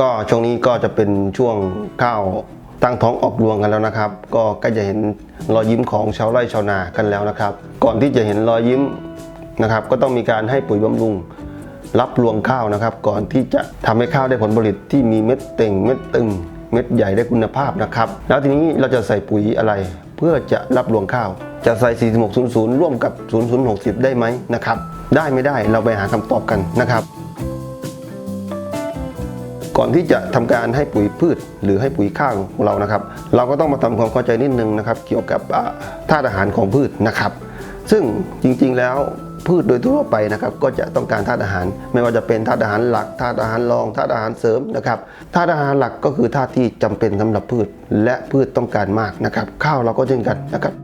ก็ช่วงนี้ก็จะเป็นช่วงข้าวตั้งท้องออกรวงกันแล้วนะครับ ก็ใกล้จะเห็นรอยยิ้มของชาวไร่ชาวนากันแล้วนะครับ ก่อนที่จะเห็นรอยยิ้มนะครับ ก็ต้องมีการให้ปุ๋ยบำรุงรับรวงข้าวนะครับ ก่อนที่จะทำให้ข้าวได้ผลผลิตที่มีเม็ดเต่งเม็ดตึง เม็ดใหญ่ได้คุณภาพนะครับ แล้วทีนี้เราจะใส่ปุ๋ยอะไร เพื่อจะรับรวงข้าว จะใส่ 4600 ร่วมกับ 0060 ได้ไหมนะครับ ได้ไม่ได้เราไปหาคำตอบกันนะครับ ก่อนที่จะทำการให้ปุ๋ยพืช หรือให้ปุ๋ยข้าวของเรานะครับ เราก็ต้องมาทำความเข้าใจนิดนึงนะครับ เกี่ยวกับธาตุอาหารของพืชนะครับ ซึ่งจริงๆแล้วพืชโดยทั่วไปนะครับก็จะต้องการธาตุอาหาร ไม่ว่าจะเป็นธาตุอาหารหลักธาตุอาหารรองธาตุอาหารเสริมนะครับธาตุอาหารหลักก็คือธาตุที่จำเป็นสำหรับพืช และพืชต้องการมากนะครับ ข้าวเราก็เช่นกันนะครับ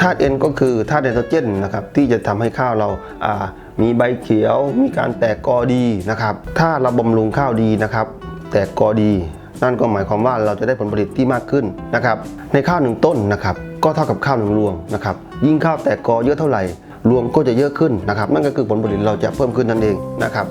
ธาตุเอ็นก็คือธาตุไนโตรเจนนะครับที่จะทำให้ข้าวเราอ่า มีใบเขียวมีการแตกกอดีนะครับ ถ้าเราบำรุงข้าวดีนะครับ แตกกอดี นั่นก็หมายความว่าเราจะได้ผลผลิตที่มากขึ้นนะครับ ในข้าวหนึ่งต้นนะครับ ก็เท่ากับข้าวหนึ่งรวงนะครับ ยิ่งข้าวแตกกอเยอะเท่าไหร่ รวงก็จะเยอะขึ้นนะครับ นั่นก็คือผลผลิตเราจะเพิ่มขึ้นนั่นเองนะครับ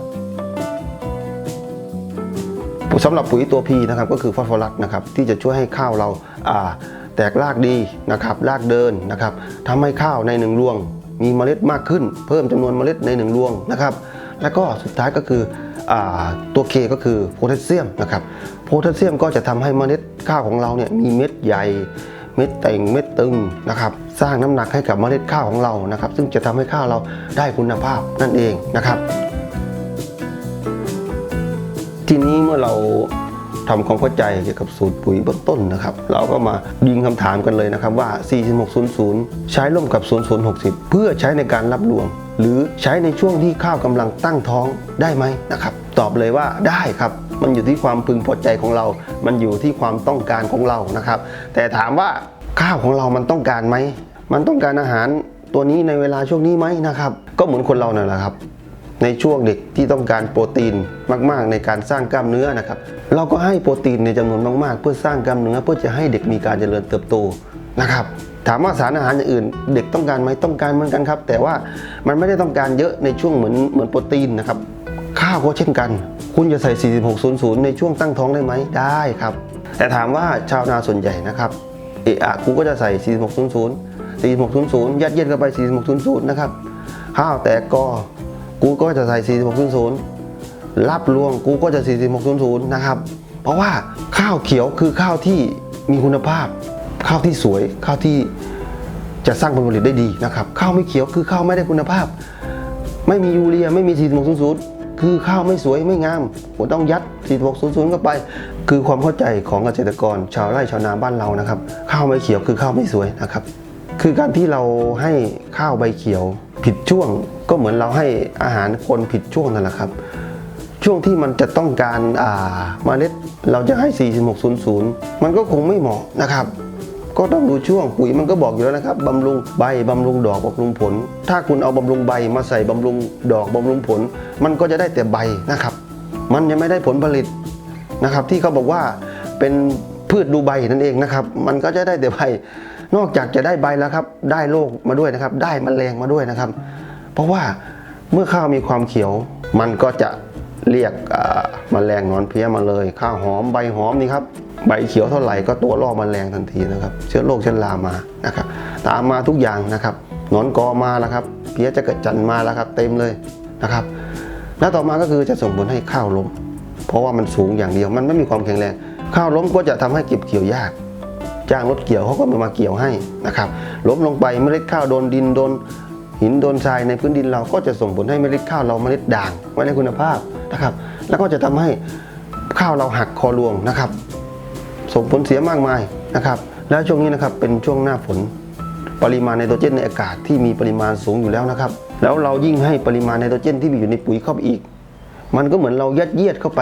สำหรับปุ๋ยตัว P นะครับก็คือฟอสฟอรัสนะครับที่จะช่วยให้ข้าวเราอ่าแตกรากดีนะครับรากเดินนะครับทำให้ข้าวในหนึ่งรวง มีเมล็ดมากขึ้น เพิ่มจำนวนเมล็ดในหนึ่งรวงนะครับ แล้วก็สุดท้ายก็คืออตัว K ก็คือโพแทสเซียมนะครับโพแทสเซียมก็จะทำให้เมล็ดข้าวของเราเนี่ยมีเม็ดใหญ่เม็ดแต่งเม็ดตึงนะครับสร้างน้ำหนักให้กับเมล็ดข้าวของเรานะครับ ซึ่งจะทำให้ข้าวเราได้คุณภาพนั่นเองนะครับ ทีนี้เมื่อเรา ทำความเข้าใจเกี่ยวกับสูตรปุ๋ยเบื้องต้นนะครับ เราก็มายิงคำถามกันเลยนะครับว่า 4600 ใช้ร่วมกับ 0060 เพื่อใช้ในการรับรวง หรือใช้ในช่วงที่ข้าวกำลังตั้งท้องได้ไหมนะครับ ตอบเลยว่าได้ครับ มันอยู่ที่ความพึงพอใจของเรา มันอยู่ที่ความต้องการของเรานะครับ แต่ถามว่าข้าวของเรามันต้องการไหม มันต้องการอาหารตัวนี้ในเวลาช่วงนี้ไหมนะครับ ก็เหมือนคนเราเนั่นแหละครับ ในช่วงเด็กที่ต้องการโปรตีนมาก ๆ ในการสร้างกล้ามเนื้อนะครับ เราก็ให้โปรตีนในจำนวนมากๆ เพื่อสร้างกล้ามเนื้อเพื่อจะให้เด็กมีการเจริญเติบโตนะครับถามว่าสารอาหารอย่างอื่น เด็กต้องการไหมต้องการเหมือนกันครับ แต่ว่ามันไม่ได้ต้องการเยอะในช่วงเหมือนเหมือนโปรตีนนะครับข้าวก็เช่นกัน คุณจะใส่ 4600 ในช่วงตั้งท้องได้ไหมได้ครับ แต่ถามว่าชาวนาส่วนใหญ่นะครับเอะอะกูก็จะใส่ 4600 4600 ยัดเยียดเข้าไป 4600 นะครับ ข้าวแตกกอ กูก็จะใส่4600รับรวงกูก็จะ 4600นะครับ เพราะว่าข้าวเขียวคือข้าวที่มีคุณภาพ ข้าวที่สวย ข้าวที่จะสร้างผลผลิตได้ดีนะครับ ข้าวไม่เขียวคือข้าวไม่ได้คุณภาพ ไม่มียูเรียไม่มี 4600 คือข้าวไม่สวยไม่งามผมต้องยัด 4600 เข้าไป คือความเข้าใจของเกษตรกร ชาวไร่ชาวนาบ้านเรานะครับ ข้าวไม่เขียวคือข้าวไม่สวยนะครับ คือการที่เราให้ข้าวใบเขียวผิดช่วง ก็เหมือนเราให้อาหารคนผิดช่วงนั่นแหละครับ ช่วงที่มันจะต้องการอ่าเมล็ดเราจะให้ 4600 มันก็คงไม่เหมาะนะครับ ก็ต้องดูช่วงปุ๋ยมันก็บอกอยู่แล้วนะครับบำรุงใบบำรุงดอกบำรุงผล ถ้าคุณเอาบำรุงใบมาใส่บำรุงดอกบำรุงผล มันก็จะได้แต่ใบนะครับ มันยังไม่ได้ผลผลิตนะครับ ที่เขาบอกว่าเป็นพืชดูใบนั่นเองนะครับ มันก็จะได้แต่ใบนอกจากจะได้ใบแล้วครับ ได้โรคมาด้วยนะครับ ได้มแมลงมาด้วยนะครับ เพราะว่าเมื่อข้าวมีความเขียว มันก็จะเรียกอ่าแมลงหนอนเพี้ยมาเลยข้าวหอมใบหอมนี่ครับใบเขียวเท่าไหร่ก็ตัวล่อแมลงทันทีนะครับ เชื้อโรคเชื้อรามานะครับตามมาทุกอย่างนะครับหนอนกอมาแล้วครับเพี้ยจะเกระจันมาแล้วครับ เต็มเลยนะครับแล้วต่อมาก็คือจะส่งผลให้ข้าวล้ม เพราะว่ามันสูงอย่างเดียวมันไม่มีความแข็งแรง ข้าวล้มก็จะทำให้เก็บเกี่ยวยากจ้างรถเกี่ยวเขาก็มามาเกี่ยวให้นะครับล้มลงไปเมล็ดข้าวโดนดินโดน หินโดนทรายในพื้นดินเราก็จะส่งผลให้เมล็ดข้าวเราเมล็ดด่างไม่ได้คุณภาพนะครับ แล้วก็จะทำให้ข้าวเราหักคอรวงนะครับ ส่งผลเสียมากมายนะครับ แล้วช่วงนี้นะครับเป็นช่วงหน้าฝนปริมาณไนโตรเจนในอากาศที่มีปริมาณสูงอยู่แล้วนะครับ แล้วเรายิ่งให้ปริมาณไนโตรเจนที่มีอยู่ในปุ๋ยเข้าไปอีก มันก็เหมือนเรายัดเยียดเข้าไป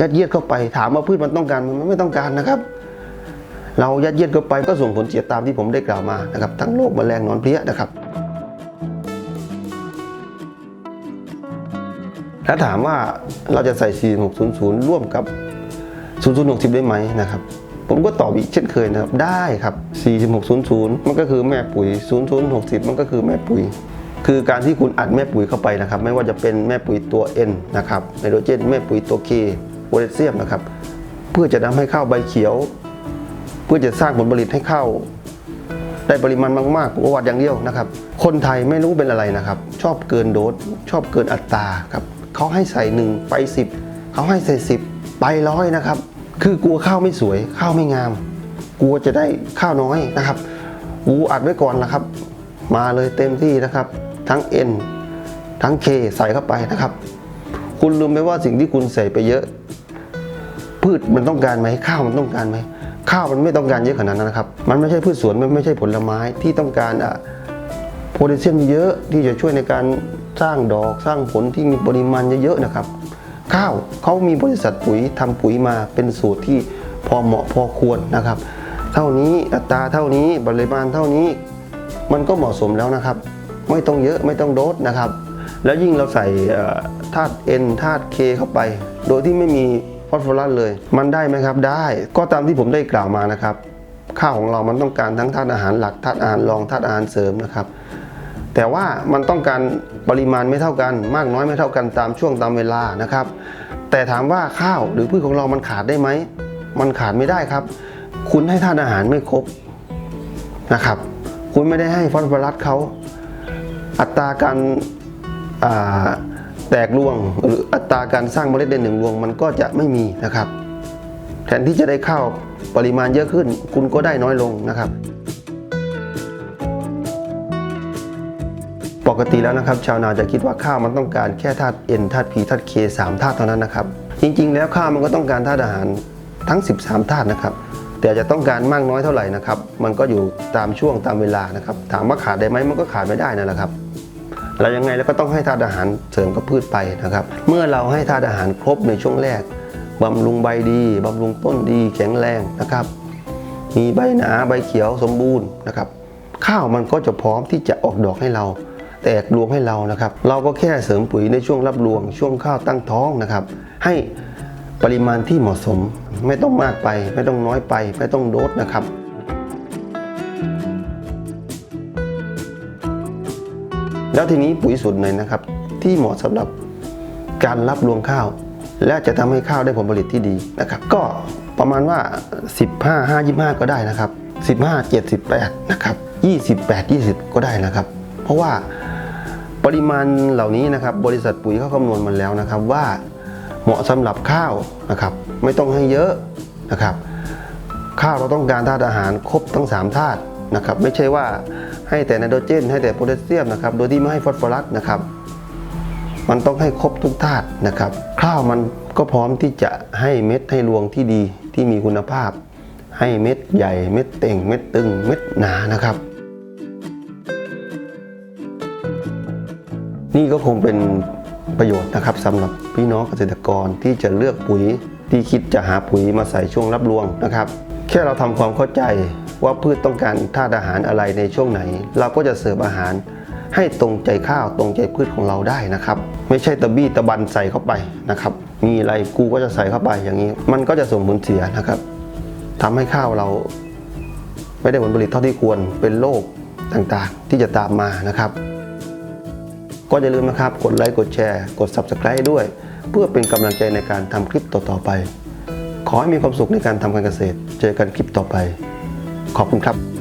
ยัดเยียดเข้าไป ถามว่าพืชมันต้องการมันไม่ต้องการนะครับ เรายัดเยียดเข้าไปก็ส่งผลเสียตามที่ผมได้กล่าวมานะครับ ทั้งโรคแมลงนอนเพลี้ยนะครับ ถ้าถามว่าเราจะใส่ 4600 ร่วมกับ 0060 ได้ไหมนะครับ ผมก็ตอบอีกเช่นเคยนะครับ ได้ครับ 4600 มันก็คือแม่ปุ๋ย 0060 มันก็คือแม่ปุ๋ย คือการที่คุณอัดแม่ปุ๋ยเข้าไปนะครับ ไม่ว่าจะเป็นแม่ปุ๋ยตัว N นะครับ ไนโตรเจน แม่ปุ๋ยตัว K โพแทสเซียมนะครับ เพื่อจะทำให้ข้าวใบเขียว เพื่อจะสร้างผลผลิตให้ข้าวได้ปริมาณมากๆผมก็วัดอย่างเดียวนะครับ คนไทยไม่รู้เป็นอะไรนะครับ ชอบเกินโดส ชอบเกินอัตราครับ เขาให้ใส่หนึ่งไปสิบเขาให้ใส่สิบไปร้อยนะครับ คือกลัวข้าวไม่สวยข้าวไม่งาม กลัวจะได้ข้าวน้อยนะครับกูอัดไว้ก่อนละครับ มาเลยเต็มที่นะครับ ทั้ง N ทั้ง K ใส่เข้าไปนะครับ คุณลืมไปว่าสิ่งที่คุณใส่ไปเยอะ พืชมันต้องการไหมข้าวมันต้องการไหมข้าวมันไม่ต้องการเยอะขนาดนั้นนะครับ มันไม่ใช่พืชสวน มันไม่ใช่ผลไม้ที่ต้องการอะโพแทสเซียมเยอะที่จะช่วยในการ สร้างดอกสร้างผลที่มีปริมาณเยอะๆนะครับ ข้าวเขามีบริษัทปุ๋ยทำปุ๋ยมาเป็นสูตรที่พอเหมาะพอควรนะครับ เท่านี้อัตราเท่านี้ปริมาณเท่านี้ มันก็เหมาะสมแล้วนะครับ ไม่ต้องเยอะไม่ต้องโดสนะครับ แล้วยิ่งเราใส่ธาตุ N ธาตุ K เข้าไป โดยที่ไม่มีฟอสฟอรัสเลย มันได้ไหมครับได้ก็ตามที่ผมได้กล่าวมานะครับ ข้าวของเรามันต้องการทั้งธาตุอาหารหลักธาตุอาหารรองธาตุอาหารเสริมนะครับ แต่ว่ามันต้องการ ปริมาณไม่เท่ากัน มากน้อยไม่เท่ากันตามช่วงตามเวลานะครับ แต่ถามว่าข้าวหรือพืชของเรามันขาดได้ไหม มันขาดไม่ได้ครับ คุณให้ธาตุอาหารไม่ครบนะครับ คุณไม่ได้ให้ฟอสฟอรัสเขาอัตราการแตกรวงหรืออัตราการสร้างเมล็ดในหนึ่งรวงมันก็จะไม่มีนะครับ แทนที่จะได้ข้าวปริมาณเยอะขึ้น คุณก็ได้น้อยลงนะครับ ปกติแล้วนะครับชาวนาจะคิดว่าข้าวมันต้องการแค่ธาตุ N ธาตุ P ธาตุ K 3ธาตุเท่านั้นนะครับ จริงๆ แล้วข้าวมันก็ต้องการธาตุอาหารทั้ง 13 ธาตุนะครับ แต่จะต้องการมากน้อยเท่าไหร่นะครับ มันก็อยู่ตามช่วงตามเวลานะครับ ถามว่าขาดได้ไหมมันก็ขาดไม่ได้นั่นแหละครับ เรายังไงแล้วก็ต้องให้ธาตุอาหารเสริมกับพืชไปนะครับ เมื่อเราให้ธาตุอาหารครบในช่วงแรกบำรุงใบดีบำรุงต้นดีแข็งแรงนะครับ มีใบหนาใบเขียวสมบูรณ์นะครับ ข้าวมันก็จะพร้อมที่จะออกดอกให้เรา แตกรวงให้เรานะครับ เราก็แค่เสริมปุ๋ยในช่วงรับรวง ช่วงข้าวตั้งท้องนะครับ ให้ปริมาณที่เหมาะสม ไม่ต้องมากไป ไม่ต้องน้อยไป ไม่ต้องโดสนะครับแล้วทีนี้ปุ๋ยสูตรไหนนะครับ ที่เหมาะสำหรับการรับรวงข้าว และจะทำให้ข้าวได้ผลผลิตที่ดีนะครับ ก็ประมาณว่า 15 5 25 ก็ได้นะครับ 15 78 นะครับ 28 20 ก็ได้นะครับ เพราะว่า ปริมาณเหล่านี้นะครับบริษัทปุ๋ยเขาคำนวณมาแล้วนะครับว่าเหมาะสำหรับข้าวนะครับ ไม่ต้องให้เยอะนะครับ ข้าวเราต้องการธาตุอาหารครบทั้ง 3 ธาตุนะครับ ไม่ใช่ว่าให้แต่ไนโตรเจน ให้แต่โพแทสเซียมนะครับ โดยที่ไม่ให้ฟอสฟอรัสนะครับ มันต้องให้ครบทุกธาตุนะครับ ข้าวมันก็พร้อมที่จะให้เม็ดให้รวงที่ดีที่มีคุณภาพ ให้เม็ดใหญ่เม็ดเต่งเม็ดตึงเม็ดหนานะครับ นี่ก็คงเป็นประโยชน์นะครับสำหรับพี่น้องเกษตรกรที่จะเลือกปุ๋ยที่คิดจะหาปุ๋ยมาใส่ช่วงรับรวงนะครับ แค่เราทำความเข้าใจว่าพืชต้องการธาตุอาหารอะไรในช่วงไหน เราก็จะเสิร์ฟอาหาร ให้ตรงใจข้าวตรงใจพืชของเราได้นะครับ ไม่ใช่ตะบี้ตะบันใส่เข้าไปนะครับ มีอะไรกูก็จะใส่เข้าไปอย่างนี้ มันก็จะส่งผลเสียนะครับทำให้ข้าวเรา ไม่ได้ผลผลิตเท่าที่ควรเป็นโรคต่างๆ ที่จะตามมานะครับ ก็อย่าลืมนะครับ กดไลค์กดแชร์ กด Subscribe ด้วย เพื่อเป็นกำลังใจในการทำคลิปต่อๆไป ขอให้มีความสุขในการทำการเกษตร เจอกันคลิปต่อไป ขอบคุณครับ